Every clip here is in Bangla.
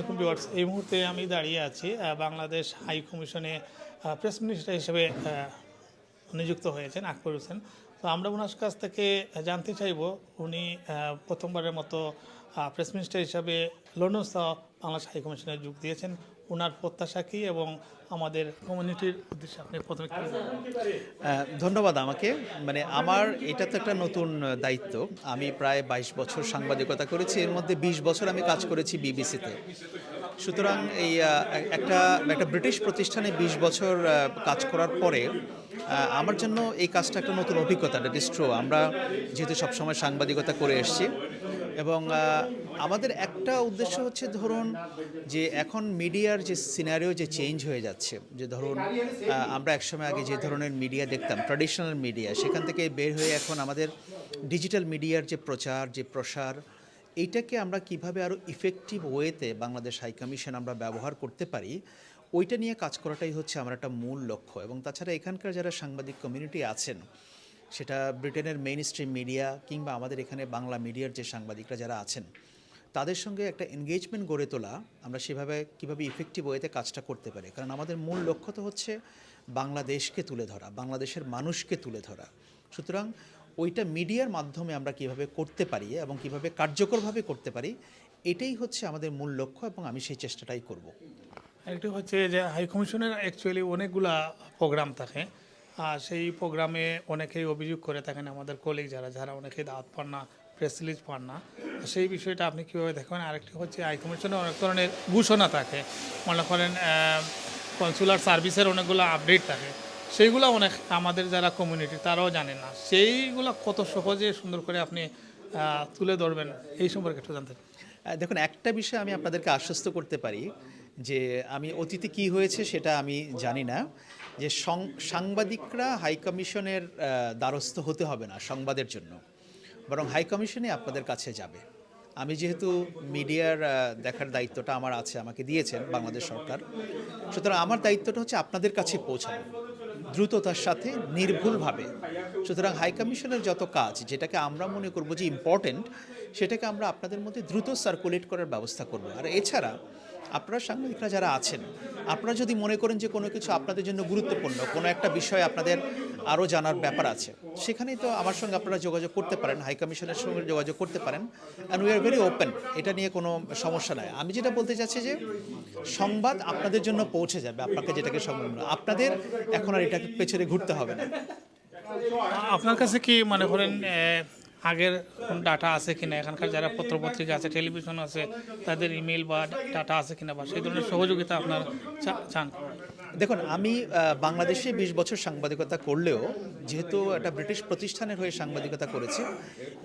আলাইকুম ভিউয়ার্স, এই মুহূর্তে আমি দাঁড়িয়ে আছি বাংলাদেশ হাই কমিশনে প্রেস মিনিস্টার হিসেবে নিযুক্ত হয়েছেন আকবর হোসেন। তো আমরা ওনার কাছ থেকে জানতে চাইব, উনি প্রথমবারের মতো প্রেস মিনিস্টার হিসাবে লন্ডন বাংলাদেশ হাই কমিশনে যোগ দিয়েছেন। ওনার প্রত্যাশা কী এবং আমাদের কমিউনিটির উদ্দেশ্যে আপনি প্রথমে ধন্যবাদ আমাকে। মানে আমার, এটা তো একটা নতুন দায়িত্ব। আমি প্রায় বাইশ বছর সাংবাদিকতা করেছি, এর মধ্যে বিশ বছর আমি কাজ করেছি বিবিসিতে। সুতরাং এই একটা একটা ব্রিটিশ প্রতিষ্ঠানে বিশ বছর কাজ করার পরে আমার জন্য এই কাজটা একটা নতুন অভিজ্ঞতা ইস আমরা যেহেতু সবসময় সাংবাদিকতা করে এসেছি এবং আমাদের একটা উদ্দেশ্য হচ্ছে ধরুন যে এখন মিডিয়ার যে সিনারিও যে চেঞ্জ হয়ে যাচ্ছে, যে ধরুন আমরা একসময় আগে যে ধরনের মিডিয়া দেখতাম ট্র্যাডিশনাল মিডিয়া সেখান থেকে বের হয়ে এখন আমাদের ডিজিটাল মিডিয়ার যে প্রচার, যে প্রসার, এইটাকে আমরা কীভাবে আরও ইফেক্টিভ ওয়েতে বাংলাদেশ হাইকমিশন আমরা ব্যবহার করতে পারি, ওইটা নিয়ে কাজ করাটাই হচ্ছে আমার একটা মূল লক্ষ্য। এবং তাছাড়া এখানকার যারা সাংবাদিক কমিউনিটি আছেন সেটা ব্রিটেনের মেইন স্ট্রিম মিডিয়া কিংবা আমাদের এখানে বাংলা মিডিয়ার যে সাংবাদিকরা যারা আছেন, তাদের সঙ্গে একটা এনগেজমেন্ট গড়ে তোলা আমরা সেভাবে কীভাবে ইফেক্টিভ ওয়েতে কাজটা করতে পারি। কারণ আমাদের মূল লক্ষ্য তো হচ্ছে বাংলাদেশকে তুলে ধরা, বাংলাদেশের মানুষকে তুলে ধরা। সুতরাং ওইটা মিডিয়ার মাধ্যমে আমরা কীভাবে করতে পারি এবং কীভাবে কার্যকরভাবে করতে পারি, এটাই হচ্ছে আমাদের মূল লক্ষ্য এবং আমি সেই চেষ্টাটাই করব। একটি হচ্ছে যে হাই কমিশনের অ্যাকচুয়ালি অনেকগুলা প্রোগ্রাম থাকে। সেই প্রোগ্রামে অনেকেই অভিযোগ করে থাকেন, আমাদের কলিগ যারা যারা অনেকেই দাওয়াত পান না প্রেস রিলিজ পান না। সেই বিষয়টা আপনি কীভাবে দেখবেন? আরেকটি হচ্ছে হাই কমিশনে অনেক ধরনের ঘোষণা থাকে। মনে করেন কনসুলার সার্ভিসের অনেকগুলো আপডেট থাকে। সেইগুলো অনেক আমাদের যারা কমিউনিটি তারাও জানে না। সেইগুলো কত সহজে সুন্দর করে আপনি তুলে ধরবেন, এই সম্পর্কে একটু জানতে দেখুন, একটা বিষয় আমি আপনাদেরকে আশ্বস্ত করতে পারি যে, আমি অতীতে কি হয়েছে সেটা আমি জানি না। যে সাংবাদিকরা হাই কমিশনের দ্বারস্থ হতে হবে না সংবাদের জন্য। বরং হাই কমিশনে আপনাদের কাছে যাবে। আমি যেহেতু মিডিয়ার দেখার দায়িত্বটা আমার আছে, আমাকে দিয়েছেন বাংলাদেশ সরকার। সুতরাং আমার দায়িত্বটা হচ্ছে আপনাদের কাছে পৌঁছানো, দ্রুততার সাথে, নির্ভুলভাবে। সুতরাং হাই কমিশনের যত কাজ, যেটাকে আমরা মনে করব যে ইম্পর্টেন্ট সেটাকে আমরা আপনাদের মধ্যে দ্রুত সার্কুলেট করার ব্যবস্থা করব। আর এছাড়া আপনারা সাংবাদিকরা যারা আছেন, আপনারা যদি মনে করেন যে কোনো কিছু আপনাদের জন্য গুরুত্বপূর্ণ, কোনো একটা বিষয় আপনাদের আরও জানার ব্যাপার আছে, সেখানেই তো আমার সঙ্গে আপনারা যোগাযোগ করতে পারেন, হাই কমিশনের সঙ্গে যোগাযোগ করতে পারেন and we are very open এটা নিয়ে কোনো সমস্যা নাই আমি যেটা বলতে চাচ্ছি যে, সংবাদ আপনাদের জন্য পৌঁছে যাবে, আপনাকে যেটাকে সংবাদ। আপনাদের এখন আর এটাকে পেছনে ঘুরতে হবে না আপনার কাছে কি মনে করেন আগের ডাটা আছে কিনা? এখানকার যারা পত্রপত্রিকা আছে টেলিভিশন আছে, তাদের ইমেল বা ডাটা আছে কিনা বা সেই ধরনের সহযোগিতা আপনার চান? দেখুন, আমি বাংলাদেশে বিশ বছর সাংবাদিকতা করলেও যেহেতু একটা ব্রিটিশ প্রতিষ্ঠানের হয়ে সাংবাদিকতা করেছি,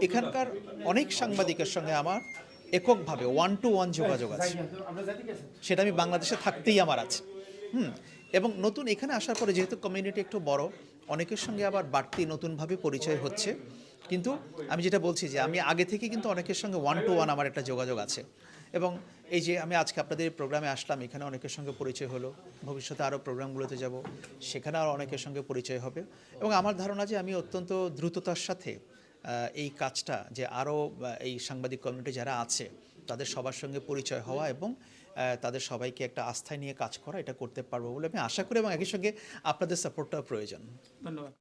এখানকার অনেক সাংবাদিকের সঙ্গে আমার এককভাবে ওয়ান টু ওয়ান যোগাযোগ আছে। সেটা আমি বাংলাদেশে থাকতেই আমার আছে। হুম এবং নতুন এখানে আসার পরে যেহেতু কমিউনিটি একটু বড়, অনেকের সঙ্গে আবার বাড়তি নতুনভাবে পরিচয় হচ্ছে। কিন্তু আমি যেটা বলছি যে আমি আগে থেকে কিন্তু অনেকের সঙ্গে ওয়ান টু ওয়ান আমার একটা যোগাযোগ আছে। এবং এই যে আমি আজকে আপনাদের প্রোগ্রামে আসলাম, এখানে অনেকের সঙ্গে পরিচয় হলো, ভবিষ্যতে আরও প্রোগ্রামগুলোতে যাব, সেখানে আরও অনেকের সঙ্গে পরিচয় হবে। এবং আমার ধারণা যে আমি অত্যন্ত দ্রুততার সাথে এই কাজটা যে আরও এই সাংবাদিক কমিউনিটি যারা আছে, তাদের সবার সঙ্গে পরিচয় হওয়া এবং তাদের সবাইকে একটা আস্থায় নিয়ে কাজ করা, এটা করতে পারব বলে আমি আশা করি এবং একই সঙ্গে আপনাদের সাপোর্টটাও প্রয়োজন। ধন্যবাদ।